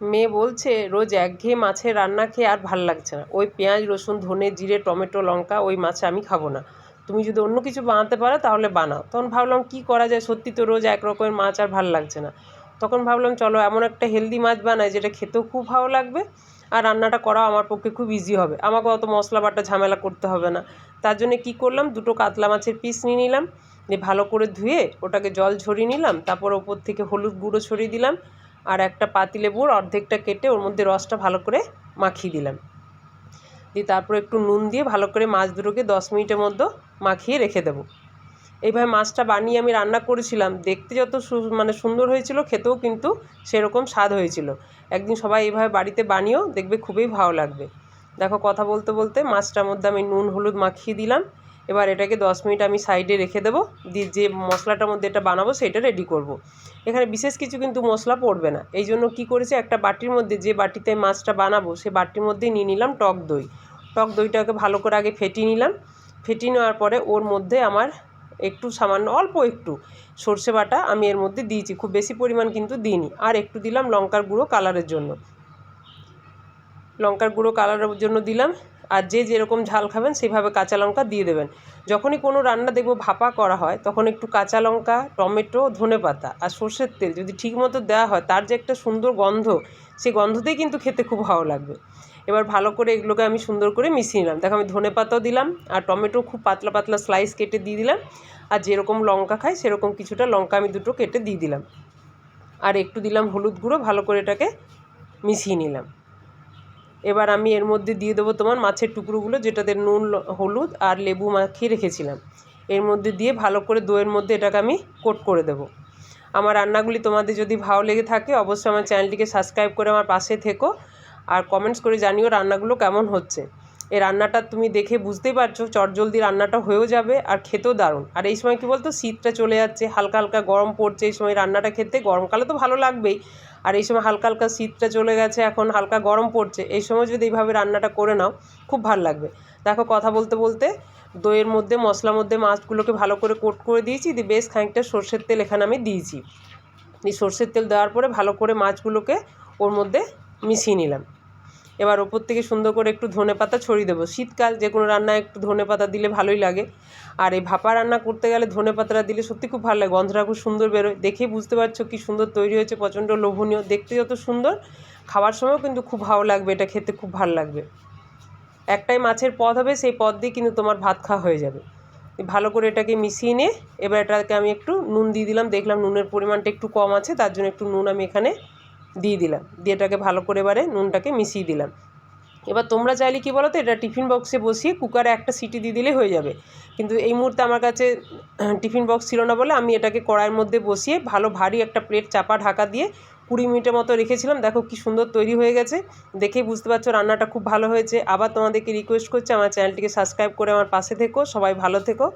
মেয়ে বলছে, রোজ একঘেয়ে মাছের রান্না খেয়ে আর ভালো লাগছে না। ওই পেঁয়াজ, রসুন, ধনে, জিরে, টমেটো, লঙ্কা, ওই মাছ আমি খাব না। তুমি যদি অন্য কিছু বানাতে পারো তাহলে বানাও। তখন ভাবলাম, কী করা যায়? সত্যি তো রোজ এক রকমের মাছ আর ভালো লাগছে না। তখন ভাবলাম, চলো, এমন একটা হেলদি মাছ বানাই যেটা খেতেও খুব ভালো লাগবে আর রান্নাটা করাও আমার পক্ষে খুব ইজি হবে। আমাকে অত মশলা বাটা ঝামেলা করতে হবে না। তার জন্য কী করলাম, দুটো কাতলা মাছের পিস নিয়ে নিলাম। দিয়ে ভালো করে ধুয়ে ওটাকে জল ঝরিয়ে নিলাম। তারপর ওপর থেকে হলুদ গুঁড়ো ছড়িয়ে দিলাম। আর একটা পাতিলেবুর অর্ধেকটা কেটে ওর মধ্যে রসটা ভালো করে মাখিয়ে দিলাম। দিয়ে তারপর একটু নুন দিয়ে ভালো করে মাছ দুটোকে দশ মিনিটের মধ্যে মাখিয়ে রেখে দেবো। এইভাবে মাছটা বানিয়ে আমি রান্না করেছিলাম, দেখতে যত মানে সুন্দর হয়েছিল, খেতেও কিন্তু সেরকম স্বাদ হয়েছিল। একদিন সবাই এইভাবে বাড়িতে বানিয়েও দেখবে খুবই ভালো লাগবে। দেখো কথা বলতে বলতে মাছটার মধ্যে আমি নুন, হলুদ মাখিয়ে দিলাম। এবার এটাকে দশ মিনিট আমি সাইডে রেখে দেবো, দিয়ে যে মশলাটার মধ্যে এটা বানাবো সেটা রেডি করব। এখানে বিশেষ কিছু কিন্তু মশলা পড়বে না। এই জন্য কী করেছি, একটা বাটির মধ্যে যে বাটিতে মাছটা বানাবো সে বাটির মধ্যেই নিয়ে নিলাম টক দই। টক দইটাকে ভালো করে আগে ফেটিয়ে নিলাম। ফেটিয়ে নেওয়ার পরে ওর মধ্যে আমার একটু সামান্য, অল্প একটু সর্ষে বাটা আমি এর মধ্যে দিয়েছি। খুব বেশি পরিমাণ কিন্তু দিইনি। আর একটু দিলাম লঙ্কার গুঁড়ো কালারের জন্য। লঙ্কার গুঁড়ো কালারের জন্য দিলাম। আর যে যেরকম ঝাল খাবেন, সেভাবে কাঁচা লঙ্কা দিয়ে দেবেন। যখনই কোনো রান্না দেখব ভাপা করা হয়, তখন একটু কাঁচা লঙ্কা, টমেটো, ধনে পাতা আর সর্ষের তেল যদি ঠিকমতো দেওয়া হয়, তার যে একটা সুন্দর গন্ধ সেই গন্ধতেই কিন্তু খেতে খুব ভালো লাগবে। এবার ভালো করে এগুলোকে আমি সুন্দর করে মিশিয়ে নিলাম। দেখো আমি ধনে পাতাও দিলাম আর টমেটো খুব পাতলা পাতলা স্লাইস কেটে দিয়ে দিলাম। আর যেরকম লঙ্কা খাই, সেরকম কিছুটা লঙ্কা আমি দুটো কেটে দিয়ে দিলাম। আর একটু দিলাম হলুদ গুঁড়ো, ভালো করে এটাকে মিশিয়ে নিলাম। এবার আমি এর মধ্যে দিয়ে দেবো তোমার মাছের টুকরোগুলো, যেটাতে নুন হলুদ আর লেবু মাখিয়ে রেখেছিলাম। এর মধ্যে দিয়ে ভালো করে দইয়ের মধ্যে এটাকে আমি কোট করে দেবো। আমার রান্নাগুলি তোমাদের যদি ভালো লেগে থাকে, অবশ্যই আমার চ্যানেলটিকে সাবস্ক্রাইব করে আমার পাশে থেকো। আর কমেন্টস করে জানিও রান্নাগুলো কেমন হচ্ছে। এই রান্নাটা তুমি দেখে বুঝতেই পারছ, চটজলদি রান্নাটা হয়েও যাবে আর খেতেও দারুণ। আর এই সময় কী বলতো, শীতটা চলে যাচ্ছে, হালকা হালকা গরম পড়ছে, এই সময় রান্নাটা খেতে গরমকালে তো ভালো লাগবেই। আর এই সময় হালকা হালকা শীতটা চলে গেছে, এখন হালকা গরম পড়ছে, এই সময় যদি এইভাবে রান্নাটা করে নাও, খুব ভালো লাগবে। দেখো কথা বলতে বলতে দইয়ের মধ্যে, মশলার মধ্যে মাছগুলোকে ভালো করে কোট করে দিয়েছি, দিয়ে বেশ খানিকটা সর্ষের তেল এখানে আমি দিয়েছি। এই সর্ষের তেল দেওয়ার পরে ভালো করে মাছগুলোকে ওর মধ্যে মিশিয়ে নিলাম। এবার ওপর থেকে সুন্দর করে একটু ধনে পাতা ছড়িয়ে দেবো। শীতকাল যে কোনো রান্নায় একটু ধনে পাতা দিলে ভালোই লাগে। আর এই ভাপা রান্না করতে গেলে ধনে পাতাটা দিলে সত্যি খুব ভালো লাগে। গন্ধটা খুব সুন্দর বেরোয়। দেখেই বুঝতে পারছ কি সুন্দর তৈরি হয়েছে, প্রচণ্ড লোভনীয়। দেখতে যত সুন্দর, খাওয়ার সময়ও কিন্তু খুব ভালো লাগবে, এটা খেতে খুব ভালো লাগবে। একটাই মাছের পদ হবে, সেই পদ দিয়ে কিন্তু তোমার ভাত খাওয়া হয়ে যাবে। ভালো করে এটাকে মিশিয়ে নিয়ে, এবার এটাকে আমি একটু নুন দিয়ে দিলাম। দেখলাম নুনের পরিমাণটা একটু কম আছে, তার জন্য একটু নুন আমি এখানে দিয়ে দিলাম। দিয়ে এটাকে ভালো করে এবারে নুনটাকে মিশিয়ে দিলাম। এবার তোমরা চাইলে কি বলো তো এটা টিফিন বক্সে বসিয়ে কুকারে একটা সিটি দিয়ে দিলে হয়ে যাবে। কিন্তু এই মুহূর্তে আমার কাছে টিফিন বক্স ছিল না বলে আমি এটাকে কড়াইয়ের মধ্যে বসিয়ে ভালো ভারী একটা প্লেট চাপা ঢাকা দিয়ে কুড়ি মিনিটের মতো রেখেছিলাম। দেখো কি সুন্দর তৈরি হয়ে গেছে। দেখেই বুঝতে পারছ রান্নাটা খুব ভালো হয়েছে। আবার তোমাদেরকে রিকোয়েস্ট করছি, আমার চ্যানেলটিকে সাবস্ক্রাইব করে আমার পাশে থেকো। সবাই ভালো থেকো।